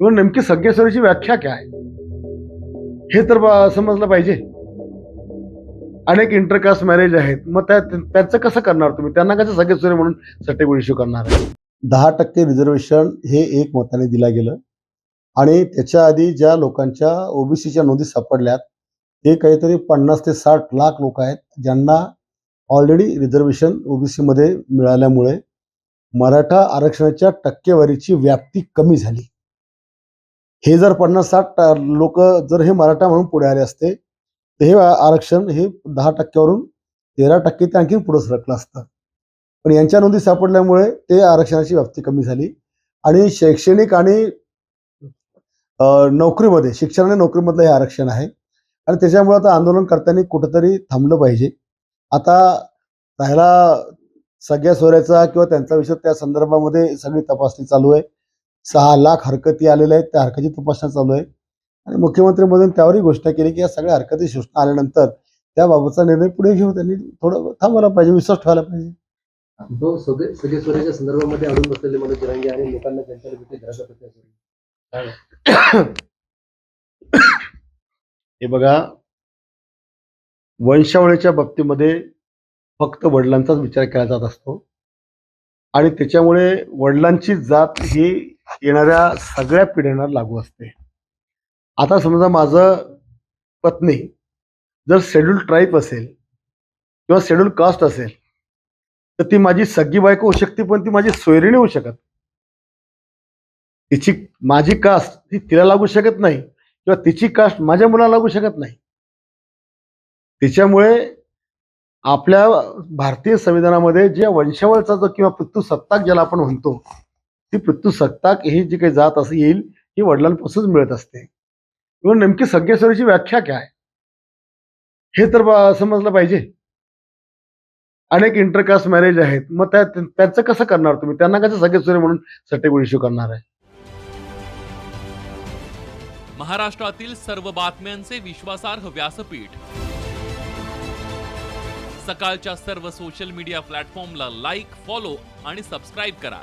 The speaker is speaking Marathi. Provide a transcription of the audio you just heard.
किंवा नेमकी संकेश्वरीची व्याख्या काय? हे तर समजलं पाहिजे. अनेक इंटरकास्ट मॅरेज आहेत. मग त्या त्याचं कसं करणार तुम्ही? त्यांना कसं सगळेश्वरी म्हणून सर्टिफिकेट इश्यू करणार आहे? दहा टक्के रिझर्वेशन हे एक मताने दिलं गेलं. आणि त्याच्या आधी ज्या लोकांच्या ओबीसीच्या नोंदी सापडल्यात ते काहीतरी पन्नास ते साठ लाख लोक आहेत ज्यांना ऑलरेडी रिझर्वेशन ओबीसीमध्ये मिळाल्यामुळे मराठा आरक्षणाच्या टक्केवारीची व्याप्ती कमी झाली. हे जर पन्नास साठ लोक जर हे मराठा म्हणून पुढे आले असते तर हे आरक्षण हे दहा टक्क्यावरून तेरा टक्के ते आणखी पुढे सरकलं असतं. पण यांच्या नोंदी सापडल्यामुळे ते आरक्षणाची व्याप्ती कमी झाली आणि शैक्षणिक आणि नोकरीमध्ये शिक्षण आणि नोकरीमधलं हे आरक्षण आहे. आणि त्याच्यामुळे आता आंदोलनकर्त्यांनी कुठंतरी थांबलं पाहिजे. आता राहिला सगळ्या सोऱ्याचा किंवा त्यांचा विषय त्या संदर्भामध्ये सगळी तपासणी चालू आहे. सहा लाख हरकती आलेल्या आहेत. त्या हरकती तपासण्या चालू आहे. आणि मुख्यमंत्री मधून त्यावरही घोषणा केली की या सगळ्या हरकती सूचना आल्यानंतर त्याबाबतचा निर्णय पुढे घेऊ त्यांनी थोडं थांबवायला पाहिजे विश्वास ठेवायला पाहिजे. तो सगळे सगळे स्वराच्या संदर्भामध्ये अडून बसलेले मनोज जरांगे आणि लोकांना घराचा प्रचार करून हे बघा. वंशावळीच्या बाबतीमध्ये फक्त वडिलांचाच विचार केला जात असतो. आणि त्याच्यामुळे वडिलांची जात ही येणाऱ्या सगळ्या पिढ्यांना लागू असते. आता समजा माझं पत्नी जर शेड्यूल ट्राईब असेल किंवा शेड्यूल कास्ट असेल तर ती माझी सगळी बायको होऊ शकते पण ती माझी सोयरीणी होऊ शकत. तिची माझी कास्ट ती तिला लागू शकत नाही किंवा तिची कास्ट माझ्या मुलाला लागू शकत नाही. त्याच्यामुळे आपल्या भारतीय संविधानामध्ये जे वंशावळचा जो किंवा पितृसत्ताक सत्ताक ज्याला आपण म्हणतो ती पृथ्वी सत्ताक ही जी काही जात असं येईल ही वडिलांपासूनच मिळत असते. म्हणून नेमकी सगळेश्वरीची व्याख्या काय? हे तर समजलं पाहिजे. अनेक इंटरकास्ट मॅरेज आहेत. मग त्या त्याचं कसं करणार तुम्ही? त्यांना कसं सगळेश्वरी म्हणून सर्टिफिकेट इश्यू करणार आहे? महाराष्ट्रातील सर्व बातम्यांचे विश्वासार्ह व्यासपीठ. सकाळच्या सर्व सोशल मीडिया प्लॅटफॉर्मला लाईक फॉलो आणि सबस्क्राईब करा.